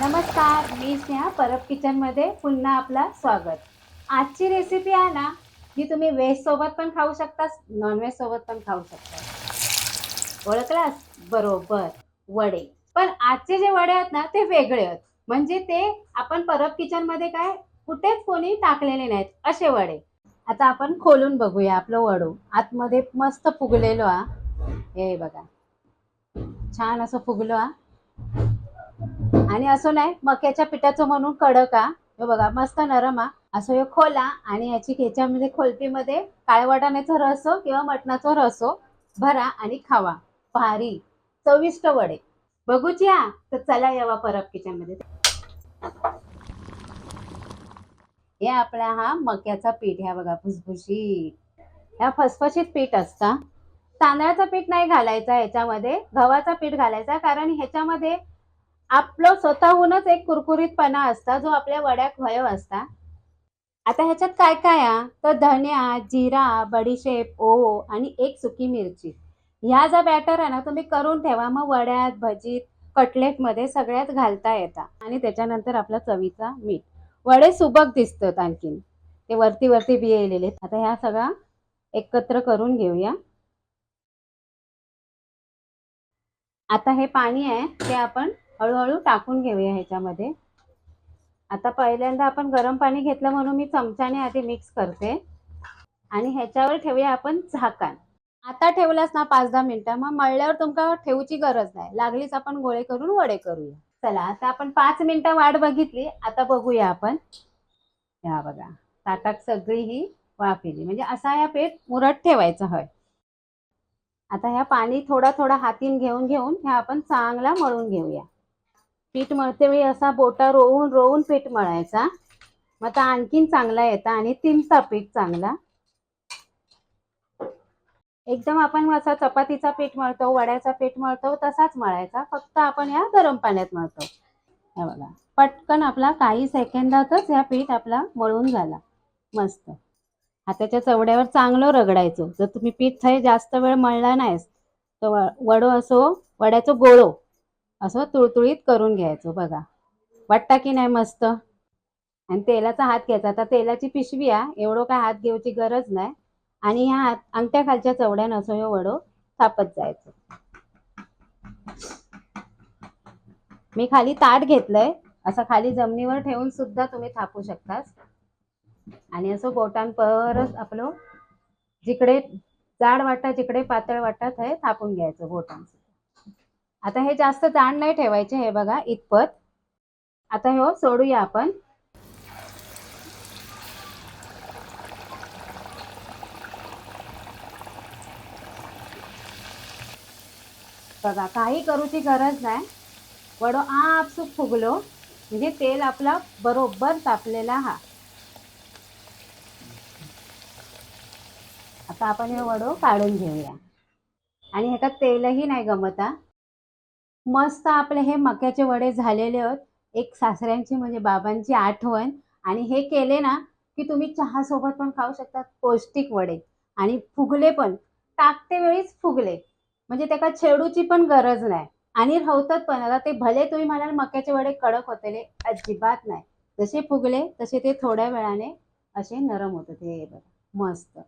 नमस्कार मी स्नेहा परब किचनमध्ये पुन्हा आपला स्वागत. आजची रेसिपी आहे ना जी तुम्ही व्हेज सोबत पण खाऊ शकता नॉनव्हेज सोबत पण खाऊ शकता ओळखलास? बरोबर. वडे. पण आजचे जे वडे आहेत ना ते वेगळे आहेत. म्हणजे ते आपण परब किचनमध्ये काय कुठेच कोणी टाकलेले नाहीत असे वडे. आता आपण खोलून बघूया आपलं वडू. आतमध्ये मस्त फुगलेलो हा. हे बघा. छान असं फुगलो हा. आणि असं नाही मक्याच्या पिठाचं म्हणून कडक हा. हे बघा मस्त नरम हा. असं हे खोला आणि याची ह्याच्यामध्ये खोलपीमध्ये काळ्या वाटाण्याचा रस हो किंवा मटणाचा रसो हो, भरा आणि खावा. भारी. चविष्ट वडे. बघूच या तर चला यावा परब किचनमध्ये. हे आपला हा मक्याचा पीठ ह्या बघा भुसभुशीत. ह्या फसफशीत पीठ असता तांदळाचं पीठ नाही घालायचा ह्याच्यामध्ये. गव्हाचा पीठ घालायचा कारण ह्याच्यामध्ये आपलं स्वतःहूनच एक कुरकुरीतपणा असता जो आपल्या वड्यात वयव असता आता ह्याच्यात काय काय आहे तर धन्या जिरा बडीशेप ओहो आणि एक सुकी मिरची. ह्या ज्या बॅटर आहे ना तुम्ही करून ठेवा. मग वड्यात भजीत कटलेटमध्ये सगळ्यात घालता येतात आणि त्याच्यानंतर आपला चवीचा मीठ. वडे सुबक दिसतात आणखीन. ते वरती वरती बियलेले आता ह्या सगळा एकत्र करून घेऊया. आता हे पाणी आहे ते आपण हळूहळू टाकून घेऊया ह्याच्यामध्ये. आता पहिल्यांदा आपण गरम पाणी घेतलं म्हणून मी चमच्याने आधी मिक्स करते. आणि ह्याच्यावर ठेवूया आपण झाकण. आता ठेवलास ना पाच दहा मिनिटं मग मळल्यावर तुमका ठेवूची गरज नाही. लागलीच आपण गोळे करून वडे करूया. चला आता आपण पाच मिनिटं वाट बघितली. आता बघूया आपण. ह्या बघा ताटात सगळी ही वाफिली म्हणजे असा या पेट मुरट ठेवायचा हय. आता ह्या पाणी थोडा थोडा हातीन घेऊन घेऊन ह्या आपण चांगला मळून घेऊया. पीठ मळते वेळी असा बोटा रोवून रोवून पीठ मळायचा. मग आता आणखीन चांगला येता आणि तिंबता पीठ चांगला. एकदम आपण असा चपातीचा पीठ मळतो वड्याचा पीठ मळतो तसाच मळायचा. फक्त आपण या गरम पाण्यात मळतो. हे बघा. पटकन आपला काही सेकंदातच या पीठ आपला मळून झाला. मस्त. हाताच्या चवड्यावर चांगलं रगडायचं. जर तुम्ही पीठ थंय जास्त वेळ मळला नाहीस तर वडो असो वड्याचं गोळो. असं तुळतुळीत करून घ्यायचं बघा. वाटता की नाही मस्त? आणि तेलाचा हात घ्यायचा. आता तेलाची पिशवी आहे. एवढं काय हात घेऊची गरज नाही. आणि ह्या हात अंगठ्या खालच्या चवड्यानं असं हे वडो थापत जायचं. मी खाली ताट घेतलंय. असं खाली जमिनीवर ठेवून सुद्धा तुम्ही थापू शकता आणि असं बोटान परत आपलं जिकडे जाड वाटा जिकडे पातळ वाटत हे थापून घ्यायचं बोटांचं. आता हे जास्त जाण नाही ठेवायचे हे बघा इतपत. आता हे हो, सोडूया आपण. बघा काही करूची गरज नाही. वडो आपसूक फुगलो. म्हणजे तेल आपला बरोबर तापलेला हा. आता आपण हे वडो काढून घेऊया. आणि ह्याच्यात तेलही नाही गमता मस्त आपले हे मक्याचे वडे झालेले आहेत एक सासऱ्यांची म्हणजे बाबांची आठवण. आणि हे केले ना की तुम्ही चहा सोबत पण खाऊ शकता पौष्टिक वडे. आणि फुगले पण. टाकते वेळीच फुगले. म्हणजे त्याका छेडूची पण गरज नाही. आणि राहतात पण. आता ते भले तुम्ही म्हणाल मक्याचे वडे कडक होतेले अजिबात नाही. जसे फुगले तसे ते थोड्या वेळाने असे नरम होते ते बघा मस्त.